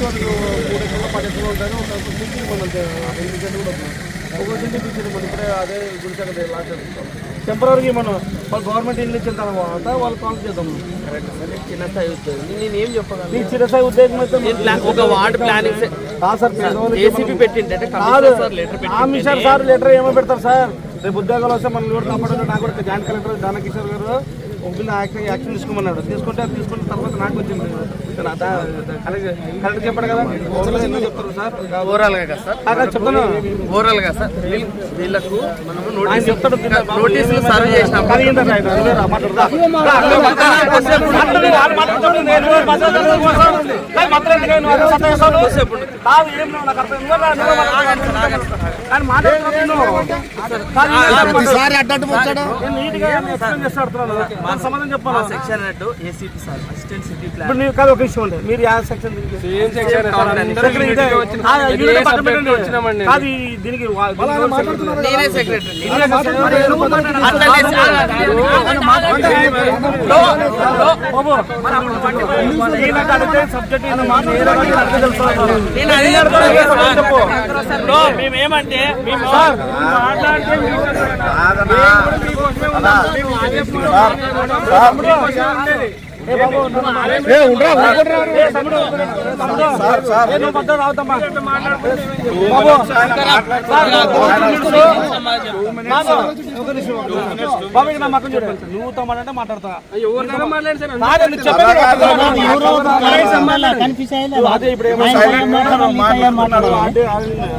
మూడు ఎకరాలు పది ఎకరాలు ఒక సెంట్లు కూడా ఒక ఇప్పుడే అదే లాస్ట్ టెంపరీ మనం వాళ్ళు గవర్నమెంట్ ఇల్లు ఇచ్చిన తర్వాత వాళ్ళు కాల్ చేద్దాం. చిన్న స్థాయి ఉద్యోగం. నేను ఏం చెప్పగలను? మీ చిరస్థాయి ఉద్యోగం ఒక వార్డ్ ప్లానింగ్ సార్ ఏసీపీ పెట్టింటే కాదు. Sir letter commissioner sir letter ఏమో పెడతారు సార్. రేపు ఉద్యోగాలు వస్తే మనం కూడా కాపాడాలి నాకు కూడా జాయింట్ కలెక్టర్ దానకిషోర్ గారు బిల్లు యాక్షన్ యాక్షన్ తీసుకోమన్నాడు తీసుకుంటే తీసుకున్న తర్వాత నాకు వచ్చింది కలెక్టర్ చెప్పాడు కదా చెప్తారు సార్ ఓవరాల్గా కదా సార్ చెప్తాను ఓవరాల్గా సార్ వీళ్ళ- వీళ్ళకు మనము నోటీస్ చెప్తాడు నోటీసులు సర్వ్ చేసినాం కానీ అదే. కాదు, ఏం నాకు అర్థం. కానీ నేను నీట్గా ఎక్స్ప్లెయిన్ చేసి అడుగుతున్నాను. దానికి సమాధానం చెప్పాలా section head ACP sir assistant city plan ఇప్పుడు మీరు కాదు ఒక విషయం ఉంది మీరు యా సెక్షన్ దీనికి? సెక్షన్ పక్కన పెట్టండి. నేనే సెక్రటరీ సబ్జెక్ట్ మేమేమంటే మేము మాట్లాడితే బాబు, నా. నువ్వు మాట్లాడతా.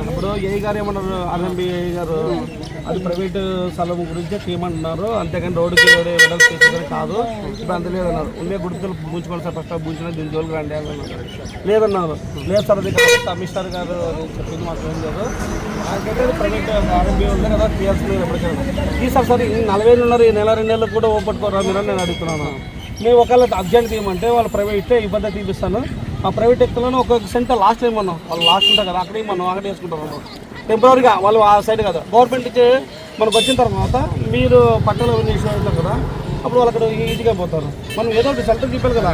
ఇప్పుడు ఏ గారు ఏమన్నారు? ఆర్ఎంబి గారు. అది ప్రైవేట్ స్థలం గురించి ఏమంటున్నారు? అంతేగాని రోడ్డుకి ఎవడే వెడల్పు చేసుకొని కాదు. ఇప్పుడు అంత లేదన్నారు. ఉండే గుడికలు పూచుకోవాలి సార్. ఫస్ట్ పూచిన దీని జోలికి రండి అన్నారు. లేదన్నారు. లేదు సార్ అది కాదు. కమిషనర్ గారు చెప్పింది మాకు ఏం లేదు. ప్రైవేట్ ఆర్ఎంబి ఉంది కదా టీఆర్సీ ఎప్పటికైనా ఈ సార్ సార్ ఈ నలభై ఉన్నారు ఈ నెల రెండు నెలలకు కూడా ఓపెట్టుకోరా మీరు నేను అడుగుతున్నాను. మేము ఒకవేళ అర్జెంట్ తీయమంటే వాళ్ళు ప్రైవేట్ ఇబ్బంది తీపిస్తాను. ఆ ప్రైవేట్ వ్యక్తులను ఒక సెంటర్ లాస్ట్ ఏమన్నాం వాళ్ళు లాస్ట్ ఉంటారు కదా అక్కడే మనం అక్కడ వేసుకుంటారు టెంపరీగా వాళ్ళు ఆ సైడ్ కదా. గవర్నమెంట్ మనకు వచ్చిన తర్వాత మీరు పక్కన చేసిన కదా అప్పుడు వాళ్ళు అక్కడ ఈజీగా పోతారు. మనం ఏదో ఒకటి చెప్పాలి కదా.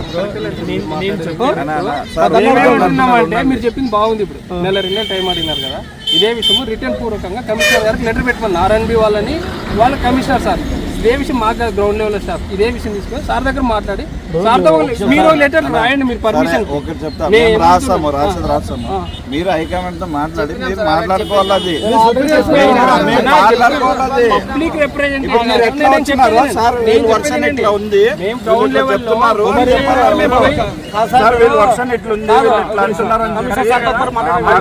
ఏమంటున్నామంటే మీరు చెప్పింది బాగుంది ఇప్పుడు. నెల రెండు టైం అడిగినారు కదా. ఇదే విషయం రిటర్న్ పూర్వకంగా కమిషనర్ గారికి లెటర్ పెట్టమని ఆర్ఎన్బి వాళ్ళని వాళ్ళ కమిషనర్ సార్ ఇదే విషయం మాట్లాడు గ్రౌండ్ లెవెల్ స్టాఫ్ ఇదే విషయం తీసుకొని సార్ దగ్గర మాట్లాడి. సార్తో ఒక- మీరు లెటర్ రాయండి మీరు పర్మిషన్ ఒకటి చెప్తా. మేము రాస్తాము రాసేది రాస్తాము మీరు హైకమాండ్తో మాట్లాడి మీరు మాట్లాడుకోవాలి. పబ్లిక్ వచ్చినారో సార్? వీళ్ళు వర్షన్ ఇట్లా ఉంది? మేము గ్రౌండ్ లెవెల్ చెప్తున్నారు. సార్ వీళ్ళు వర్షన్ ఇట్లా అంటున్నారు?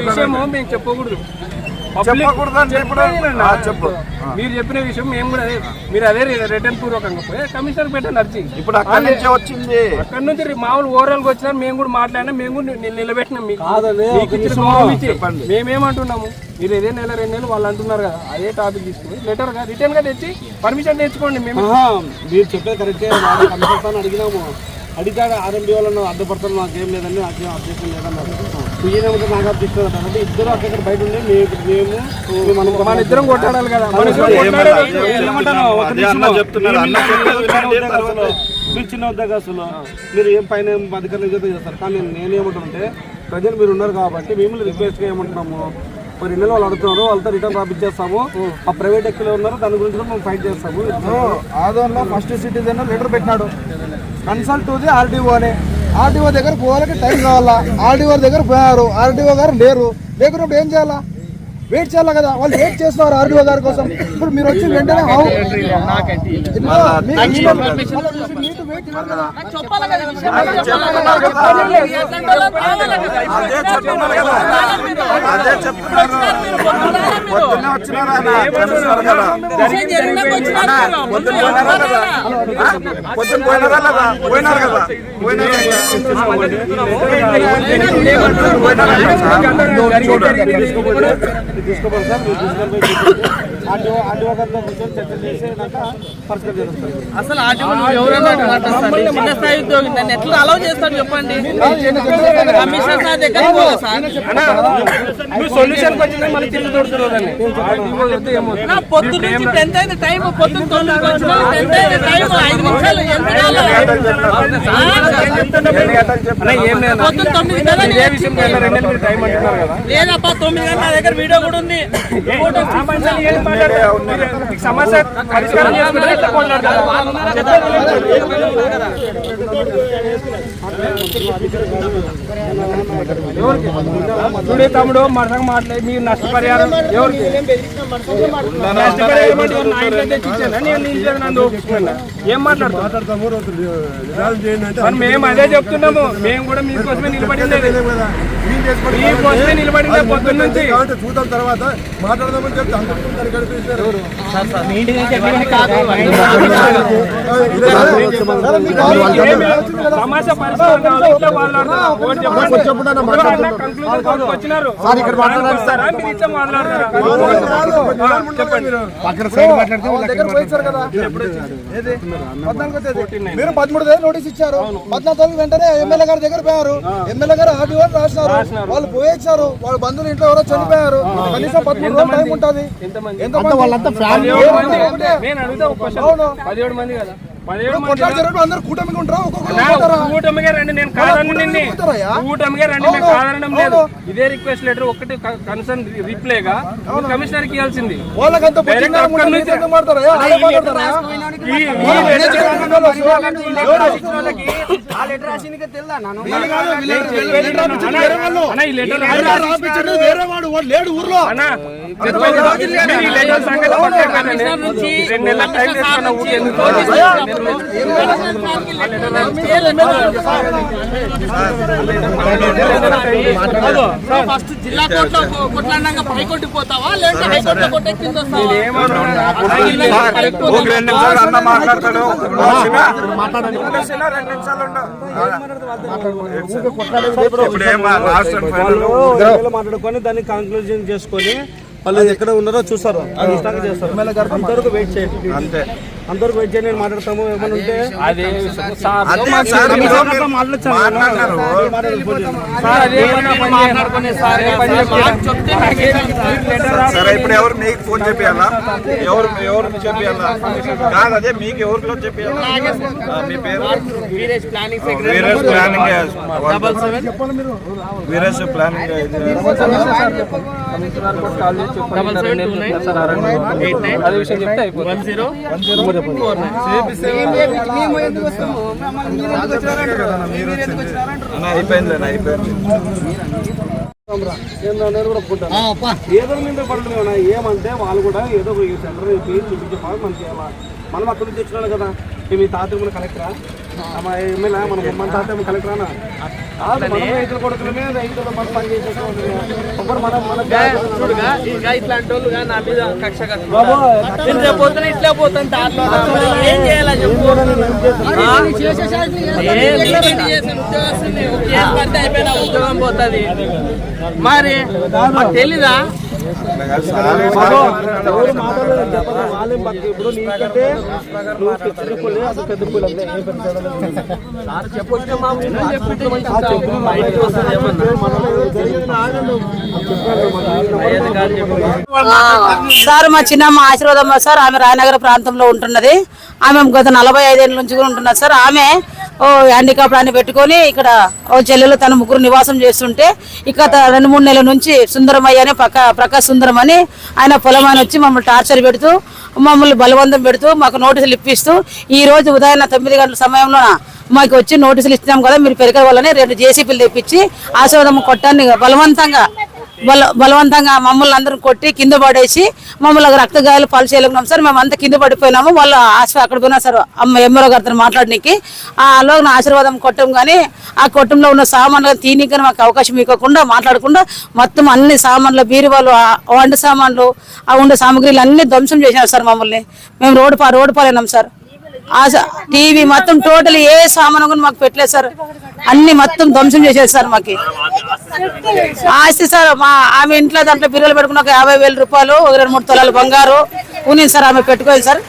విషయం మేము చెప్పకూడదు. చెప్పు. ఆ. మీరు చెప్పిన విషయం మేము కూడా అదే మీరు అదే రిటర్న్ పూర్వకంగా పోయి కమిషనర్ పెట్టండి అర్జీ. ఇప్పుడు అక్కడి నుంచే వచ్చింది. అక్కడ నుంచి మామూలు ఓవరాల్గా వచ్చినా మేము కూడా మాట్లాడినా మేము కూడా నిలబెట్టినాం మీకు. మీకు. మేమేమంటున్నాము మీరు ఇదే నెల రెండు నెలలు వాళ్ళు అంటున్నారు కదా అదే టాపిక్ తీసుకుని లెటర్గా రిటర్న్గా తెచ్చి పర్మిషన్ తెచ్చుకోండి మేము. ఆహా, మీరు చెప్పేది కరెక్టే కమిషన్ అడిగినాము. అడిగాడు ఆర్ఎంబి వాళ్ళను అడ్డుపడతాను నాకేం లేదండి నాకేం అబ్జెక్షన్ లేదన్నారు నాకు అంటే ఇద్దరు అక్కడ బయట ఉండి మేము మేము మనం మన ఇద్దరం కొట్టాడాలి కదా. మీరు చిన్న ఉద్యోగస్తులు. మీరు ఏం పైన అధికారులు చేస్తే చేస్తారు? కానీ నేనేమంటానంటే ప్రజలు మీరు ఉన్నారు కాబట్టి మిమ్మల్ని రిక్వెస్ట్ ఏమంటున్నాము? మరి ఇళ్ళలో వాళ్ళు అడుగుతున్నారు వాళ్ళతో రిటర్న్ రాపిచ్చేస్తాము. ఆ ప్రైవేట్ వ్యక్తులు ఉన్నారు దాని గురించి కూడా మేము ఫైట్ చేస్తాము. ఆదోన్లో ఫస్ట్ సిటిజన్ లెటర్ పెట్టినాడు. కన్సల్ట్ ది ఆర్డీఓ అని. ఆర్డీఓ దగ్గర పోవాలంటే టైం కావాలా? ఆర్డీఓ దగ్గర పోయారు ఆర్డీఓ గారు లేరు. లేకున్నప్పుడు ఏం చేయాలా? వెయిట్ చేయాలి కదా? వాళ్ళు వెయిట్ చేస్తున్నారు ఆర్డీఓ గారి కోసం. ఇప్పుడు మీరు వచ్చి వెంటనే పోయినారా కదా? పోయినారు కదా? తీసుకోవాలి సార్ మీరు తీసుకొని పోయి ఆర్డీఓ ఆర్డీఓ గారితో కూర్చొని చర్చ చేసేదాకా పరిస్థితి జరుగుతుంది అసలు ఆర్టీఓ మాట్లాడతారు? చిన్న స్థాయి ఉద్యోగి నన్ను ఎట్లా అలౌ చేస్తాడు చెప్పండి? కమిషనర్ సార్ నువ్వు సొల్యూషన్ వచ్చిందని మళ్ళీ తిరిగి దాన్ని. పొద్దు నుంచి ఎంత అయింది టైం వచ్చిన ఎంత అయింది టైం ఐదు నిమిషాలు ఎంత పొద్దున్న తొమ్మిది కదా. లేదప్పా తొమ్మిది గంటల నా దగ్గర వీడియో కూడా ఉంది. ఫోటో మీకు సమస్య పరిష్కారం చేసుకుంటే చూడే తమ్ముడు మరసంగా మాట్లాడి మీరు నష్టపరిహారం ఎవరికి. ఏం మాట్లాడుతావు మరి మేము అదే చెప్తున్నాము మేము కూడా మీకోసమే నిలబడి ఉండేది మీకోసమే నిలబడి ఉండే పొద్దున్న నుంచి చూద్దాం తర్వాత మాట్లాడదామని చెప్తే అందరూ సమస్య మీరు పదమూడు తేదీ నోటీస్ ఇచ్చారు పద్నాలుగు తేదీ వెంటనే ఎమ్మెల్యే గారి దగ్గర పోయారు ఎమ్మెల్యే గారు ఆర్డీఓ రాసినారు వాళ్ళు పోయేచ్చారు వాళ్ళ బంధువులు ఇంట్లో ఎవరో చనిపోయారు కనీసం పదమూడు రోజులు టైం ఉంటుంది ఎంతమంది? వాళ్ళంతా అవును. పదిహేడు మంది కదా కూటమిగా రండి నేను కాదని నిన్ను. కూటమిగా రండి మేము. కాదనడం లేదు. ఇదే రిక్వెస్ట్ లెటర్ కన్సర్న్ రిప్లైగా. కమిషనర్కి ఇవ్వాల్సింది. ఎందుకు లేడు ఊర్లో. రెండు నెలల టైం తీసుకున్న ఊరికెందుకు? ఫస్ట్ జిల్లా కోర్టులో కొట్లాడినాక హైకోర్టుకి పోతావా లేదంటే హైకోర్టులో వస్తావా మాట్లాడతాడు మాట్లాడుకొని దాన్ని కంక్లూజన్ చేసుకొని వాళ్ళు ఎక్కడ ఉన్నారో ఇష్టంగా చేస్తారు. వెయిట్ చేయండి. అంతే. అందరికి వెయిట్ చేయండి నేను మాట్లాడతాము ఏమైనా ఉంటే అది సార్ ఇప్పుడు ఎవరు నీకు ఫోన్ చెప్పియాలా? ఎవరు ఎవరు చెప్పియాలా? కాదు అదే మీకు ఎవరిలో చెప్పియాలా? ఆ, మీ పేరు? Veeresh planning Veeresh planning double seven. రెండు నెలలు. అదే విషయం చెప్తే అయిపోతుంది. One zero. ఏదో మీద ఏమంటే వాళ్ళు కూడా ఏదో సెంటర్ పేరు చూపించే మనం అక్కడ నుంచి వచ్చినాడు కదా. మీ తాత మన కలెక్టరా? మా ఎమ్మెల్యే మన మన తాత ఏమో కలెక్టరానా? కాదు మనం రైతుల కొడుకులమే రైతులు మనం పని చేసేసుకోవాలి ఒకరు మనం మన చూడుగా ఇంకా ఇట్లాంటి వాళ్ళు కానీ నా మీద కక్ష కట్టుకుంటారు. నేను రేపు పొద్దున ఇట్లా పోతాను దాంట్లో మరి ఏం చేయాలా చెప్పు. ఆ? ఏ, నీకేంటి చేసిన ఉద్యోగస్తుని? ఒక కేసు పడితే అయిపోయినా ఉద్యోగం పోతుంది. మరి మాకు తెలీదా? ఇప్పుడు నీకంటే నువ్వు పెద్ద ఏం సార్ మా చిన్నమ్మ ఆశీర్వాదమ్మ సార్ ఆమె రాయనగర ప్రాంతంలో ఉంటున్నది. ఆమె గత నలభై ఐదేళ్ళ నుంచి కూడా ఉంటున్నది సార్. ఆమె హ్యాండికాప్ అని పెట్టుకొని ఇక్కడ ఓ చెల్లెలు తన ముగ్గురు నివాసం చేస్తుంటే ఇక రెండు మూడు నెలల నుంచి సుందరమయ్య అని పక్క ప్రకాశ్ సుందరం అని ఆయన పొలం అని వచ్చి మమ్మల్ని టార్చర్ పెడుతూ మమ్మల్ని బలవంతం పెడుతూ మాకు నోటీసులు ఇప్పిస్తూ ఈ రోజు ఉదయం తొమ్మిది గంటల సమయంలో మాకు వచ్చి నోటీసులు ఇచ్చినాం కదా మీరు పెరిగే వాళ్ళని రెండు జేసీపీలు తెప్పించి ఆశీర్వాదం కొట్టాన్ని బలవంతంగా బల బలవంతంగా మమ్మల్ని అందరం కొట్టి కింద పడేసి మమ్మల్ని రక్తగాయలు పాలు చేయలేకున్నాం. సార్ మేము అంతా కింద పడిపోయినాము. వాళ్ళు హాస్పిటల్ అక్కడ పోయినా సార్ అమ్మ ఎమ్మరో గారితో మాట్లాడడానికి ఆలో నా ఆశీర్వాదం కొట్టం కానీ ఆ కొట్టంలో ఉన్న సామాన్లు తీనికని మాకు అవకాశం ఇవ్వకుండా మాట్లాడకుండా మొత్తం అన్ని సామాన్లు బీరువాలు వంట సామాన్లు ఆ ఉండే సామాగ్రిలు అన్ని ధ్వంసం చేసినారు సార్ మమ్మల్ని. మేము రోడ్డు పా రోడ్డు పాలైనాం సార్. టీవీ మొత్తం టోటల్ ఏ సామాను కూడా మాకు పెట్టలేదు సార్. అన్ని మొత్తం ధ్వంసం చేసేది సార్ మాకు. ఆస్తి సార్ మా ఆమె ఇంట్లో దాంట్లో బిర్రలు పెట్టుకున్న ఒక యాభై వేల రూపాయలు ఒక రెండు మూడు తొలాలు బంగారు ఉన్నింది సార్ ఆమె పెట్టుకోయింది సార్.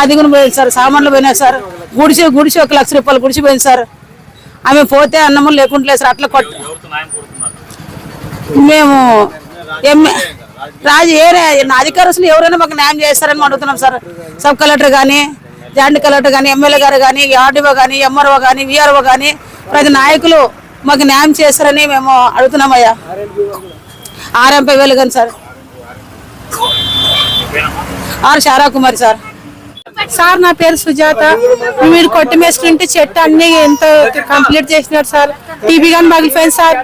అది కూడా పోయింది సార్ సామాన్లు పోయినాయి సార్. గుడిసి గుడిసి ఒక లక్ష రూపాయలు గుడిసిపోయింది సార్. ఆమె పోతే అన్నము లేకుండా సార్ అట్లా కొట్ట మేము ఎమ్మె రాజు ఏ అధికారులు ఎవరైనా మాకు న్యాయం చేస్తారని అడుగుతున్నాం సార్. సబ్ కలెక్టర్ కానీ జాయింట్ కలెక్టర్ కానీ ఎమ్మెల్యే గారు కానీ ఆర్డీఓ కానీ ఎంఆర్ఓ కానీ విఆర్ఓ కానీ ప్రతి నాయకులు మాకు న్యాయం చేస్తారని మేము అడుగుతున్నామయ్యా. ఆర్ఎంపై వేలు కానీ sir. R Sara Kumari sir. Sir నా పేరు సుజాత. మీరు కొట్టిమేస్తుంటే చెట్టు అన్ని ఎంత కంప్లీట్ చేసినారు సార్. టీవీ కానీ పగిలిపోయింది సార్.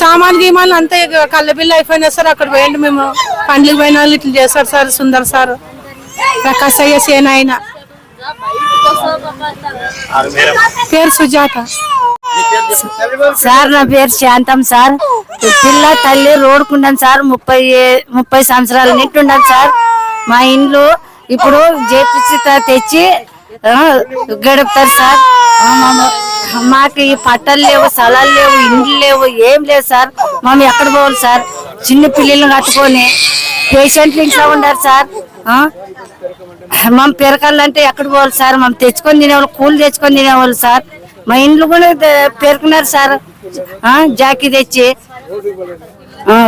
సామాన్ గీమాలు అంతా కళ్ళబిల్లు అయిపోయినా సార్. అక్కడ పోయండి మేము. పండ్లకు పోయిన వాళ్ళు ఇట్లా చేస్తారు సార్ సుందర్ సార్. ప్రకాశయ్య అయ్య సేన ఆయన పేరు సుజాత. సార్ నా పేరు శాంతం సార్. పిల్ల తల్లి రోడ్డుకుండాను సార్. ముప్పై ముప్పై సంవత్సరాల నిట్టు సార్. మా ఇండ్లు ఇప్పుడు జేపీసీ తెచ్చి గడుపుతారు సార్. మాకు ఈ పట్టాలు లేవు స్థలాలు లేవు ఇండ్లు లేవు ఏం లేవు సార్. మేము ఎక్కడ పోవాలి సార్? చిన్న పిల్లలు కట్టుకొని పేషెంట్లు ఇంట్లో ఉండారు సార్. మనం మా ఎక్కడ పోవాలి సార్? మేము తెచ్చుకొని తినేవాళ్ళు కూలి తెచ్చుకొని తినేవాళ్ళు సార్. మా ఇండ్లు కూడా పేర్కొన్నారు సార్. జాకీ తెచ్చి.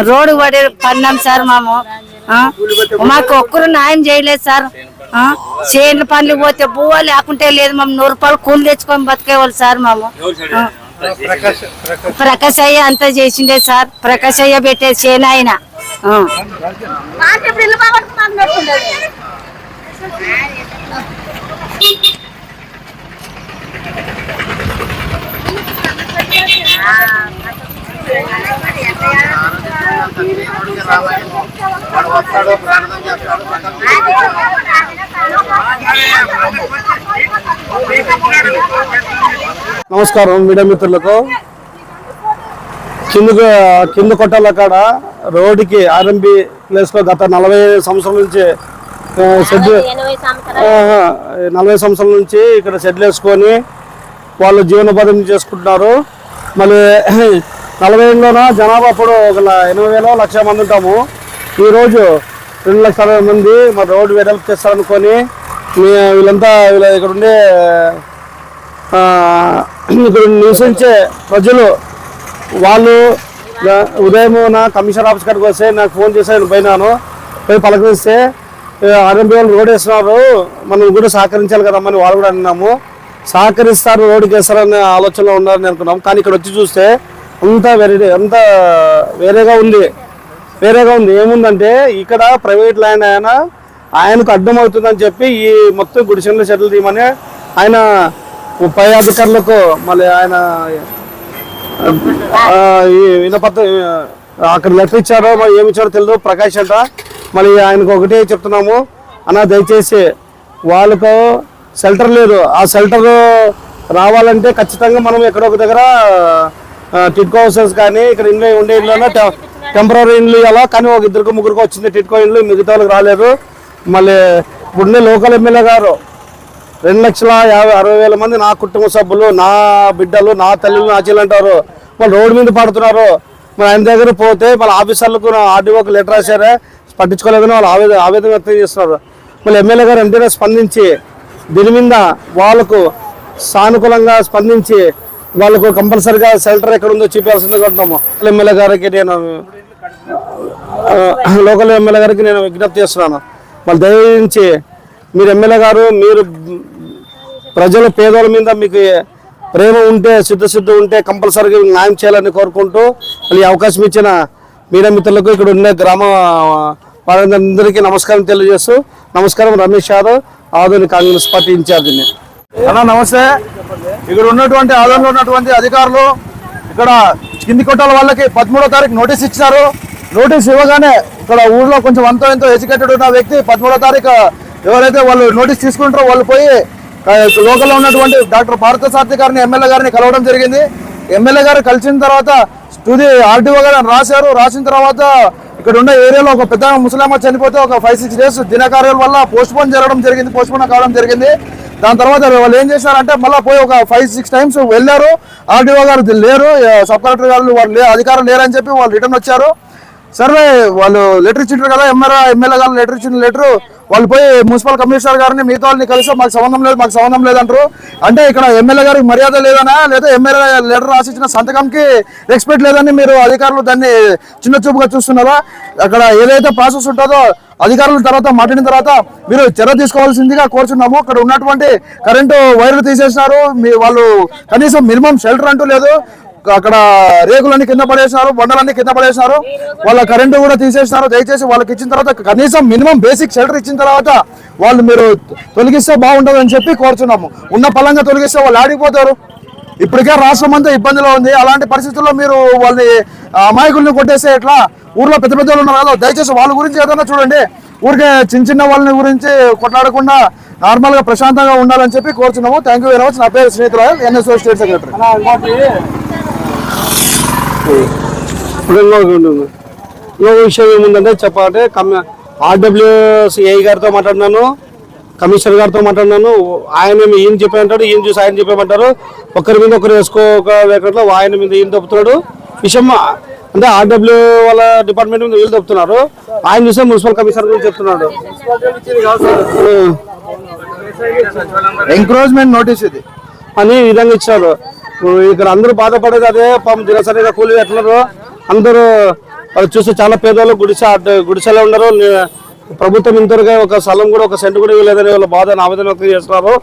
రోడ్డు పడే పన్నాం సార్ మేము. మాకు ఒక్కరు న్యాయం చేయలేదు సార్. చేనుల పనులు పోతే బువ్వ లేకుంటే లేదు మేము. నూరు రూపాయలు కూలి తెచ్చుకొని బతికేవాళ్ళు సార్ మేము. ప్రకాశ్ అయ్య అంతా చేసిండే సార్. ప్రకాశ్ అయ్య పెట్టే చేను ఆయన. ఆ. నమస్కారం మీడియా మిత్రులకు. కింద కింద కొట్టాల కాడ రోడ్డుకి ఆర్ఎంబి ప్లేస్లో గత నలభై సంవత్సరాల నుంచి షెడ్ నలభై సంవత్సరాల. నుంచి ఇక్కడ షెడ్లు వేసుకొని వాళ్ళు జీవనోపాధి చేసుకుంటున్నారు. మళ్ళీ నలభై ఏళ్ళలోన జనాభా అప్పుడు ఒక ఎనభై వేల లక్ష మంది ఉంటాము. ఈరోజు రెండు లక్షల మంది మరి రోడ్డు వెడల్పు చేస్తారనుకొని వీళ్ళంతా వీళ్ళ ఇక్కడ ఉండే ఇక్కడ నివసించే ప్రజలు వాళ్ళు ఉదయము ఉదయం నా కమిషనర్ ఆఫీస్ కాడికి వస్తే నాకు ఫోన్ చేసి నేను పోయినాను. పోయి పలకరిస్తే ఆర్ఎంపీ వాళ్ళు రోడ్ వేస్తున్నారు. మనం కూడా సహకరించాలి కదమ్మని వాళ్ళు కూడా అన్నాము. సహకరిస్తారు రోడ్డుకి వేస్తారనే ఆలోచనలో ఉన్నారని అనుకున్నాం కానీ ఇక్కడ వచ్చి చూస్తే అంతా వేరే అంతా వేరేగా ఉంది. వేరేగా ఉంది. ఏముందంటే ఇక్కడ ప్రైవేట్ ల్యాండ్ ఆయన ఆయనకు అడ్డం అవుతుందని చెప్పి ఈ మొత్తం గుడిసెల్లో సెటిల్ తీయమని ఆయన పై అధికారులకు మళ్ళీ ఆయన ఈ వినపత్ర అక్కడ లెటర్ ఇచ్చారో మరి ఏమి ఇచ్చారో తెలియదు ప్రకాష్ అంట. మళ్ళీ ఆయనకు ఒకటే చెప్తున్నాము. అన్న దయచేసి వాళ్ళకు షెల్టర్ లేదు. ఆ షెల్టర్ రావాలంటే ఖచ్చితంగా మనం ఎక్కడో ఒక దగ్గర టిట్కో హౌసెస్ కానీ ఇక్కడ ఇంట్లో ఉండే ఇండ్లలో టెంపరీ ఇండ్లు ఇవ్వాలా కానీ ఒక ఇద్దరికి ముగ్గురికి వచ్చింది టిట్కో ఇండ్లు మిగతా వాళ్ళకి రాలేదు. మళ్ళీ ఇప్పుడున్న లోకల్ ఎమ్మెల్యే గారు రెండు లక్షల యాభై అరవై వేల మంది నా కుటుంబ సభ్యులు నా బిడ్డలు నా తల్లిలు నా చెల్లి అంటారు. వాళ్ళు రోడ్డు మీద పడుతున్నారు. మరి ఆయన దగ్గర పోతే వాళ్ళ ఆఫీసర్లకు ఆర్డీఓకి లెటర్ రాశారే. పట్టించుకోలేదని వాళ్ళు ఆవేదన ఆవేదన వ్యక్తం చేస్తున్నారు. మళ్ళీ ఎమ్మెల్యే గారు వెంటనే స్పందించి దీని మీద వాళ్ళకు సానుకూలంగా స్పందించి వాళ్ళకు కంపల్సరిగా షెల్టర్ ఎక్కడ ఉందో చూపాల్సింది ఉంటున్నాము ఎమ్మెల్యే గారికి నేను లోకల్ ఎమ్మెల్యే గారికి నేను విజ్ఞప్తి చేస్తున్నాను. వాళ్ళు దయించి మీరు ఎమ్మెల్యే గారు మీరు ప్రజల పేదల మీద మీకు ప్రేమ ఉంటే సిద్ధశుద్ధి ఉంటే కంపల్సరీగా న్యాయం చేయాలని కోరుకుంటూ మళ్ళీ అవకాశం ఇచ్చిన మీడియా మిత్రులకు ఇక్కడ ఉండే గ్రామ వారందరికీ నమస్కారం తెలియజేస్తూ నమస్కారం రమేష్ యాదవ్ ఆధునిక కాంగ్రెస్ పార్టీ ఇన్ఛార్జిని. అన్న నమస్తే. ఇక్కడ ఉన్నటువంటి ఆదంలో ఉన్నటువంటి అధికారులు ఇక్కడ కింది కొట్టాల వాళ్ళకి పదమూడో తారీఖు నోటీస్ ఇచ్చినారు. నోటీస్ ఇవ్వగానే ఇక్కడ ఊర్లో కొంచెం అంతో ఎంతో ఎడ్యుకేటెడ్ ఉన్న వ్యక్తి పదమూడో తారీఖు ఎవరైతే వాళ్ళు నోటీస్ తీసుకుంటారో వాళ్ళు పోయి లోకల్లో ఉన్నటువంటి డాక్టర్ పార్థసారథి గారిని ఎమ్మెల్యే గారిని కలవడం జరిగింది. ఎమ్మెల్యే గారు కలిసిన తర్వాత తుది ఆర్డీఓ గారు రాశారు. రాసిన తర్వాత ఇక్కడ ఉన్న ఏరియాలో ఒక పెద్ద ముసలామ చనిపోతే ఒక ఫైవ్ సిక్స్ డేస్ దినకార్యాల వల్ల పోస్ట్పోన్ జరగడం జరిగింది పోస్ట్పోన్ కావడం జరిగింది. దాని తర్వాత వాళ్ళు ఏం చేశారంటే మళ్ళీ పోయి ఒక ఫైవ్ సిక్స్ టైమ్స్ వెళ్ళారు. ఆర్డీఓ గారు లేరు. సబ్ కలెక్టర్ గారు వాళ్ళు అధికారం లేరని చెప్పి వాళ్ళు రిటర్న్ వచ్చారు. సరే వాళ్ళు లెటర్ ఇచ్చిండ్రు కదా ఎమ్మెల్యే ఎమ్మెల్యే గారు లెటర్ ఇచ్చిన లెటర్ వాళ్ళు పోయి మున్సిపల్ కమిషనర్ గారిని మిగతా వాళ్ళని కలిసి మాకు సంబంధం లేదు మాకు సంబంధం లేదంటారు. అంటే ఇక్కడ ఎమ్మెల్యే గారికి మర్యాద లేదనా? లేదా ఎమ్మెల్యే లెటర్ రాసిచ్చిన సంతకంకి రెస్పెక్ట్ లేదని మీరు అధికారులు దాన్ని చిన్న చూపుగా చూస్తున్నారా? అక్కడ ఏదైతే ప్రాసెస్ ఉంటుందో అధికారుల తర్వాత మాట్లాడిన తర్వాత మీరు చర్య తీసుకోవాల్సిందిగా కోరుచున్నాము. అక్కడ ఉన్నటువంటి కరెంటు వైర్లు తీసేసినారు. మీ వాళ్ళు కనీసం మినిమం షెల్టర్ అంటూ లేదు. అక్కడ రేకులన్నీ కింద పడేసినారు బండలన్నీ కింద పడేసినారు. వాళ్ళ కరెంటు కూడా తీసేసినారు. దయచేసి వాళ్ళకి ఇచ్చిన తర్వాత కనీసం మినిమం బేసిక్ షెల్టర్ ఇచ్చిన తర్వాత వాళ్ళు మీరు తొలగిస్తే బాగుంటుంది అని చెప్పి కోరుచున్నాము. ఉన్న పలంగా తొలగిస్తే వాళ్ళు ఆడిపోతారు. ఇప్పటికే రాష్ట్రం అంతా ఇబ్బందిలో ఉంది. అలాంటి పరిస్థితుల్లో మీరు వాళ్ళని అమాయకుల్ని కొట్టేస్తే ఎట్లా? ఊర్లో పెద్ద పెద్ద వాళ్ళు ఉన్నారు. కదా దయచేసి వాళ్ళ గురించి ఏదైనా చూడండి. ఊరికే చిన్న చిన్న వాళ్ళని గురించి కొట్లాడకుండా నార్మల్గా ప్రశాంతంగా ఉండాలని చెప్పి కోరుచున్నాము. థ్యాంక్ యూ వెరీ మచ్ నా పేరు శ్రీనిధి ఎన్ఎస్ఓ స్టేట్ సెక్రటరీ ఇప్పుడు ఇంకొక ఉంటుంది. ఇంకొక విషయం ఏముందంటే చెప్పాలంటే కమ్మ ఆర్డబ్ల్యూసిఐ గారితో మాట్లాడినాను కమిషనర్ గారితో మాట్లాడినాను ఆయన ఈయన చెప్పామంటాడు ఈయన చూసి ఆయన చెప్పామంటారు. ఒకరి మీద ఒకరు వేసుకోక లేకుండా ఆయన మీద ఈయన తప్పుతున్నాడు. విషయం అంటే ఆర్డబ్ల్యూ వాళ్ళ డిపార్ట్మెంట్ మీద వీళ్ళు తప్పుతున్నారు. ఆయన చూసే మున్సిపల్ కమిషనర్ గురించి చెప్తున్నాడు. ఎంక్రోచ్మెంట్ నోటీస్ ఇది. అని ఈ విధంగా ఇచ్చారు. ఇక్కడ అందరూ బాధపడేది అదే పాపం దినసరిగా కూలి ఎట్లరు అందరూ చూస్తే చాలా పేదవాళ్ళు గుడిసె గుడిసెలో ఉండరు ప్రభుత్వం ఇంతవరకు ఒక స్థలం కూడా ఒక సెంటు కూడా ఇవ్వలేదని వాళ్ళ బాధ ఆవేదన వ్యక్తం చేస్తున్నారు.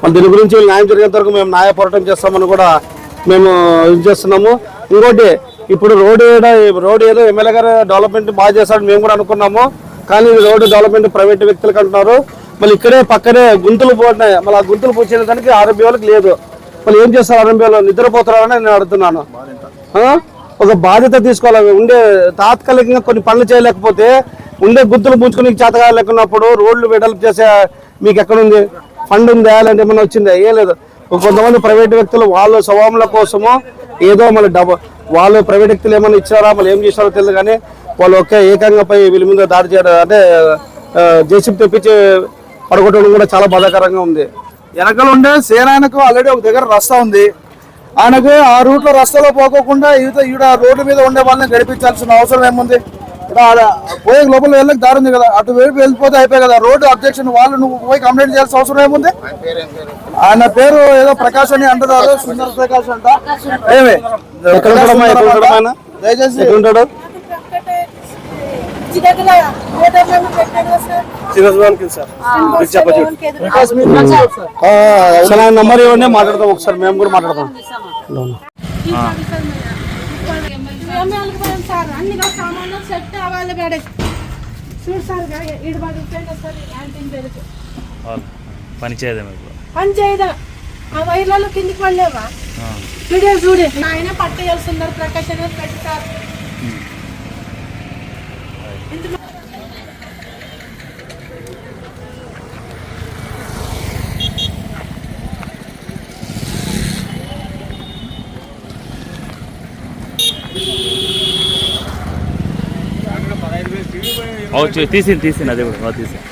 మరి దీని గురించి న్యాయం జరిగేంత వరకు మేము న్యాయ పోరాటం చేస్తామని కూడా మేము ఇది చేస్తున్నాము. ఇంకోటి ఇప్పుడు రోడ్డు రోడ్ ఏదో ఎమ్మెల్యే గారు డెవలప్మెంట్ బాగా చేస్తాడు మేము కూడా అనుకున్నాము. కానీ రోడ్డు డెవలప్మెంట్ ప్రైవేట్ వ్యక్తులకు అంటున్నారు. మళ్ళీ ఇక్కడే పక్కనే గుంతలు పోతున్నాయి మళ్ళీ ఆ గుంతలు పూడ్చిన దానికి ఆరోగ్య వాళ్ళకి లేదు. వాళ్ళు ఏం చేస్తారు ఆరోగ్యంలో నిద్రపోతున్నారని నేను అడుగుతున్నాను. ఒక బాధ్యత తీసుకోవాలి. ఉండే తాత్కాలికంగా కొన్ని పనులు చేయలేకపోతే ఉండే గుర్తులు పూడ్చుకుని చేతగా లేకున్నప్పుడు రోడ్లు వెడల్పు చేసే మీకు ఎక్కడుంది? ఫండ్ ఉందా? లేదంటే ఏమైనా వచ్చిందా? ఏ లేదు. కొంతమంది ప్రైవేట్ వ్యక్తులు వాళ్ళ స్వభావంల కోసమో ఏదో మళ్ళీ డబ్బు వాళ్ళు ప్రైవేట్ వ్యక్తులు ఏమైనా ఇచ్చారా? మళ్ళీ ఏం చేశారో తెలియదు కానీ వాళ్ళు ఒకే ఏకంగా పోయి వీళ్ళ మీద దాడి చేయడం అంటే జేసీబీ తెప్పించి పడగొట్టడం కూడా చాలా బాధాకరంగా ఉంది. వెనకలు ఉండే సేనాయనకు ఆల్రెడీ ఒక దగ్గర రస్తా ఉంది. ఆయనకు ఆ రూట్లో రస్తాలో పోకోకుండా ఈత ఈడ రోడ్డు మీద ఉండే వాళ్ళని గడిపించాల్సిన అవసరం ఏముంది? పోయే లోపల వెళ్ళకి దారి ఉంది కదా. అటు వైపు వెళ్ళిపోతే అయిపోయి కదా. రోడ్డు అబ్జెక్షన్ వాళ్ళు నువ్వు పోయి కంప్లైంట్ చేయాల్సిన అవసరం ఏముంది? ఆయన పేరు ఏదో ప్రకాష్ అని అంటారు సుందర ప్రకాష్ అంట. ఏమి? దయచేసి అసలు ఆయన నంబర్ ఇవ్వండి మాట్లాడతాం ఒకసారి మేము కూడా మాట్లాడతాం సార్ అన్ని సామాన్లు సెట్ అవ్వాలి గాడే చూడు సార్ ఇడు పడుతుంది సార్ యాంటీన్ పేరుకు పని చేయదేమో ఇప్పుడు పని చేయదా. ఆ వైర్లలో కిందికి పడలేవా? వీడియో చూడు. ఆయన పట్టేయాలి సుందర్ ప్రకాష్ అనేది పెట్టి సార్ అవు తీసింది తీసింది అదే కూడా తీసింది.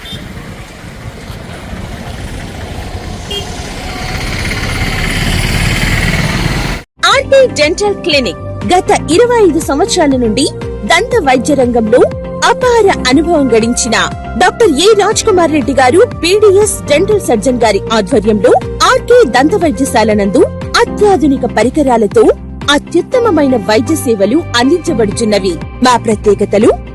ఆర్టీ డెంటల్ క్లినిక్ గత ఇరవై ఐదు సంవత్సరాల నుండి దంత వైద్య రంగంలో అపార అనుభవం గడించిన doctor A Raj Kumar Reddy garu BDS dental surgeon గారి ఆధ్వర్యంలో ఆర్కే దంత వైద్యశాల నందు అత్యాధునిక పరికరాలతో అత్యుత్తమమైన వైద్య సేవలు అందించబడుచున్నవి. మా ప్రత్యేకతలు